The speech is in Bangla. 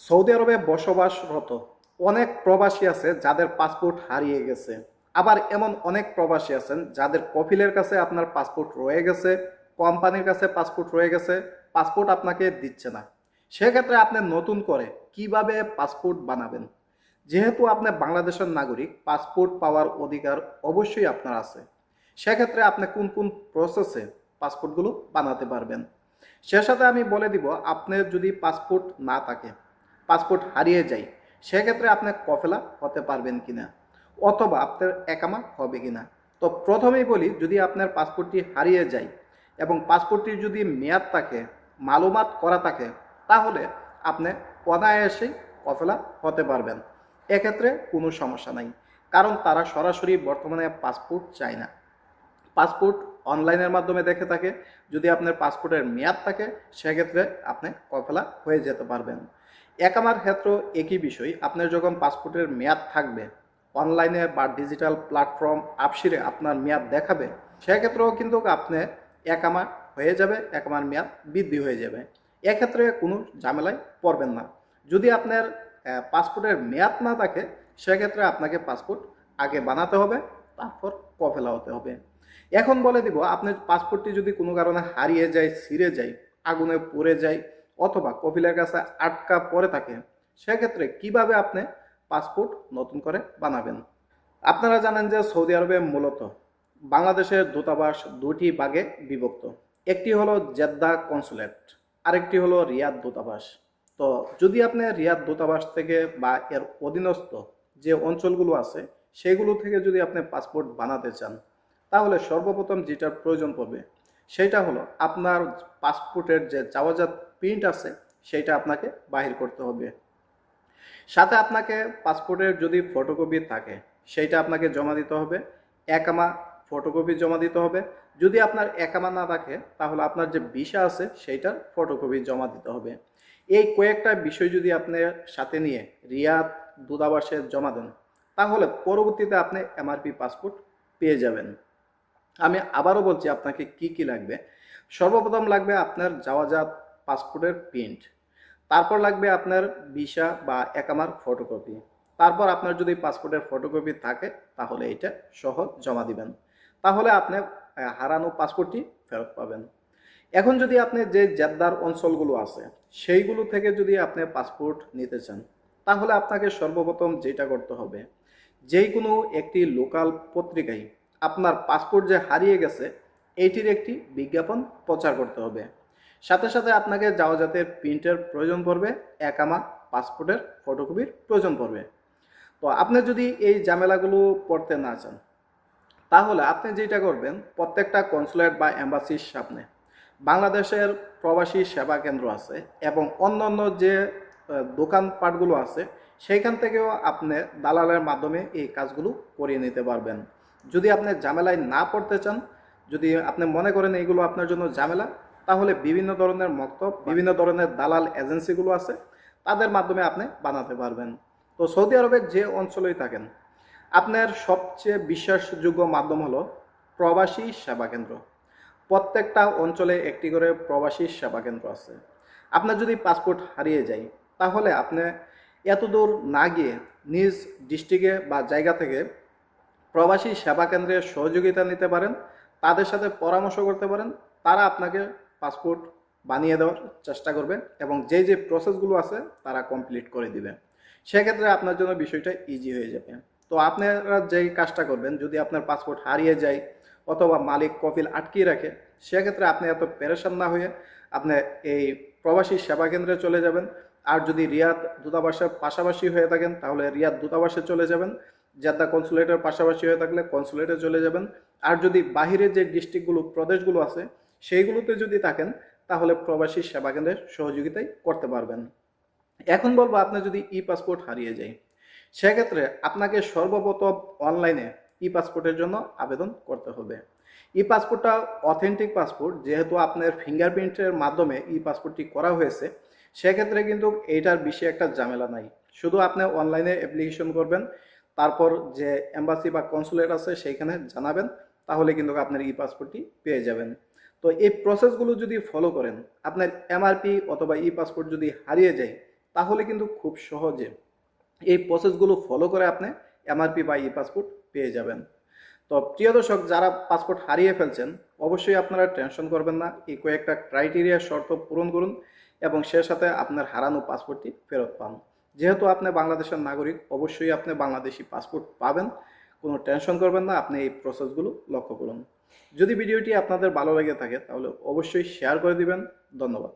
সৌদি আরবে বসবাসরত অনেক প্রবাসী আছে যাদের পাসপোর্ট হারিয়ে গেছে। আবার এমন অনেক প্রবাসী আছেন যাদের কফিলের কাছে আপনার পাসপোর্ট রয়ে গেছে, কোম্পানির কাছে পাসপোর্ট রয়ে গেছে পাসপোর্ট আপনাকে দিচ্ছে না। সেক্ষেত্রে আপনি নতুন করে কীভাবে পাসপোর্ট বানাবেন? যেহেতু আপনি বাংলাদেশের নাগরিক পাসপোর্ট পাওয়ার অধিকার অবশ্যই আপনার আছে। সেক্ষেত্রে আপনি কোন কোন প্রসেসে পাসপোর্টগুলো বানাতে পারবেন? সে সাথে আমি বলে দিব আপনার যদি পাসপোর্ট না থাকে পাসপোর্ট হারিয়ে যায়, সেক্ষেত্রে আপনি কফেলা হতে পারবেন কিনা? অথবা আপনার একামা হবে কিনা? তো প্রথমেই বলি, যদি আপনার পাসপোর্টটি হারিয়ে যায় এবং পাসপোর্টটির যদি মেয়াদ থাকে, মালুমাত করা থাকে, তাহলে আপনি অনায়াসেই কফেলা হতে পারবেন। এক্ষেত্রে কোনো সমস্যা নাই, কারণ তারা সরাসরি বর্তমানে পাসপোর্ট চায় না। পাসপোর্ট অনলাইনের মাধ্যমে দেখে থাকে, যদি আপনার পাসপোর্টের মেয়াদ থাকে, সেক্ষেত্রে আপনি কফেলা হয়ে যেতে পারবেন। একামার ক্ষেত্রেও একই বিষয়। আপনার যখন পাসপোর্টের মেয়াদ থাকবে, অনলাইনে বা ডিজিটাল প্ল্যাটফর্ম আপসিরে আপনার মেয়াদ দেখাবে, সেক্ষেত্রেও কিন্তু আপনি একামা হয়ে যাবে একামার মেয়াদ বৃদ্ধি হয়ে যাবে। এক্ষেত্রে কোনো ঝামেলায় পড়বেন না। যদি আপনার পাসপোর্টের মেয়াদ না থাকে, সেক্ষেত্রে আপনাকে পাসপোর্ট আগে বানাতে হবে, তারপর কফেলা হতে হবে। এখন বলে দিব, আপনার পাসপোর্টটি যদি কোনো কারণে হারিয়ে যায়, ছিঁড়ে যায়, আগুনে পড়ে যায় অথবা কপিলের কাছে আটকা পড়ে থাকে, সেক্ষেত্রে কীভাবে আপনি পাসপোর্ট নতুন করে বানাবেন? আপনারা জানেন যে সৌদি আরবে মূলত বাংলাদেশের দূতাবাস দুটি ভাগে বিভক্ত। একটি হলো জেদ্দা কনসুলেট, আরেকটি হলো রিয়াদ দূতাবাস। তো যদি আপনি রিয়াদ দূতাবাস থেকে বা এর অধীনস্থ যে অঞ্চলগুলো আছে, সেগুলো থেকে যদি আপনি পাসপোর্ট বানাতে চান, তাহলে সর্বপ্রথম যেটার প্রয়োজন পড়বে, সেটা হলো আপনার পাসপোর্টের যে যাওয়াজাত প্রিন্ট আছে, সেটা আপনাকে বাহির করতে হবে। সাথে আপনাকে পাসপোর্টের যদি ফটোকপি থাকে সেইটা আপনাকে জমা দিতে হবে, একামা ফটোকপি জমা দিতে হবে। যদি আপনার একামা না থাকে, তাহলে আপনার যে ভিসা আছে সেইটার ফটোকপি জমা দিতে হবে। এই কয়েকটা বিষয় যদি আপনি সাথে নিয়ে রিয়াদ, দূতাবাসে জমা দেন, তাহলে পরবর্তীতে আপনি এমআরপি পাসপোর্ট পেয়ে যাবেন। আমি আবারও বলছি, আপনাকে কি কি লাগবে? সর্বপ্রথম লাগবে আপনার যাওয়াজাত পাসপোর্টের প্রিন্ট। তারপর লাগবে আপনার ভিসা বা একামার ফটোকপি। তারপর আপনার যদি পাসপোর্টের ফটোকপি থাকে, তাহলে এটা সহ জমা দিবেন। তাহলে আপনি হারানো পাসপোর্টটি ফেরত পাবেন। এখন যদি আপনি যে জেদ্দার অঞ্চলগুলো আছে, সেইগুলো থেকে যদি আপনি পাসপোর্ট নিতে চান, তাহলে আপনাকে সর্বপ্রথম যেটা করতে হবে যেই কোনো একটি লোকাল পত্রিকায় আপনার পাসপোর্ট যে হারিয়ে গেছে এইটির একটি বিজ্ঞাপন প্রচার করতে হবে। সাথে সাথে আপনাকে যাওয়া যাতে প্রিন্টের প্রয়োজন পড়বে একামা পাসপোর্টের ফটোকপির প্রয়োজন পড়বে। তো আপনি যদি এই ঝামেলাগুলো পড়তে না চান, তাহলে আপনি যেটা করবেন, প্রত্যেকটা কনসুলেট বা এম্বাসির সামনে বাংলাদেশের প্রবাসী সেবা কেন্দ্র আছে এবং অন্য অন্য যে দোকানপাটগুলো আছে, সেইখান থেকেও আপনি দালালের মাধ্যমে এই কাজগুলো করিয়ে নিতে পারবেন। যদি আপনি ঝামেলায় না পড়তে চান, যদি আপনি মনে করেন এইগুলো আপনার জন্য ঝামেলা তাহলে বিভিন্ন ধরনের মক্তব, বিভিন্ন ধরনের দালাল এজেন্সিগুলো আছে, তাদের মাধ্যমে আপনি বানাতে পারবেন। তো সৌদি আরবের যে অঞ্চলেই থাকেন, আপনার সবচেয়ে বিশ্বাসযোগ্য মাধ্যম হলো প্রবাসী সেবা কেন্দ্র। প্রত্যেকটা অঞ্চলে একটি করে প্রবাসী সেবা কেন্দ্র আছে। আপনার যদি পাসপোর্ট হারিয়ে যায়, তাহলে আপনি এত দূর না গিয়ে নিজ ডিস্ট্রিক্টে বা জায়গা থেকে প্রবাসী সেবা কেন্দ্রের সহযোগিতা নিতে পারেন, তাদের সাথে পরামর্শ করতে পারেন, তারা আপনাকে পাসপোর্ট বানিয়ে দেওয়ার চেষ্টা করবে এবং যে যে প্রসেসগুলো আছে তারা কমপ্লিট করে দিবে সেক্ষেত্রে আপনার জন্য বিষয়টা ইজি হয়ে যাবে। তো আপনারা যেই কাজটা করবেন, যদি আপনার পাসপোর্ট হারিয়ে যায় অথবা মালিক কপিল আটকিয়ে রাখে, সেক্ষেত্রে আপনি এত পেরেশান না হয়ে আপনি এই প্রবাসী সেবা কেন্দ্রে চলে যাবেন। আর যদি রিয়াদ দূতাবাসের পাশাপাশি হয়ে থাকেন, তাহলে রিয়াদ দূতাবাসে চলে যাবেন। জেদ্দা কনসুলেটের পাশাপাশি হয়ে থাকলে কনসুলেটে চলে যাবেন। আর যদি বাহিরের যে ডিস্ট্রিক্টগুলো প্রদেশগুলো আছে সেইগুলোতে যদি থাকেন, তাহলে প্রবাসী সেবা কেন্দ্রের সহযোগিতাই করতে পারবেন। এখন বলব আপনি যদি ই পাসপোর্ট হারিয়ে যায়, সেক্ষেত্রে আপনাকে সর্বপ্রথম অনলাইনে ই পাসপোর্টের জন্য আবেদন করতে হবে। ই পাসপোর্টটা অথেন্টিক পাসপোর্ট যেহেতু আপনার ফিঙ্গারপ্রিন্টের মাধ্যমে ই পাসপোর্টটি করা হয়েছে, সেক্ষেত্রে কিন্তু এইটার বিষয়ে একটা ঝামেলা নাই। শুধু আপনি অনলাইনে অ্যাপ্লিকেশন করবেন, তারপর যে এম্বাসি বা কনসুলেট আছে, সেইখানে জানাবেন, তাহলে কিন্তু আপনার ই পাসপোর্টটি পেয়ে যাবেন। তো এই প্রসেসগুলো যদি ফলো করেন, আপনার এমআরপি অথবা ই পাসপোর্ট যদি হারিয়ে যায়, তাহলে কিন্তু খুব সহজে এই প্রসেসগুলো ফলো করে আপনি এমআরপি বা ই পাসপোর্ট পেয়ে যাবেন। তো প্রিয় দর্শক, যারা পাসপোর্ট হারিয়ে ফেলছেন, অবশ্যই আপনারা টেনশন করবেন না, এই কয়েকটা ক্রাইটেরিয়া শর্ত পূরণ করুন এবং সে সাথে আপনার হারানো পাসপোর্টটি ফেরত পান। যেহেতু আপনি বাংলাদেশের নাগরিক, অবশ্যই আপনি বাংলাদেশি পাসপোর্ট পাবেন, কোনো টেনশন করবেন না, আপনি এই প্রসেসগুলো লক্ষ্য করুন। যদি ভিডিওটি আপনাদের ভালো লেগে থাকে তাহলে অবশ্যই শেয়ার করে দিবেন। ধন্যবাদ।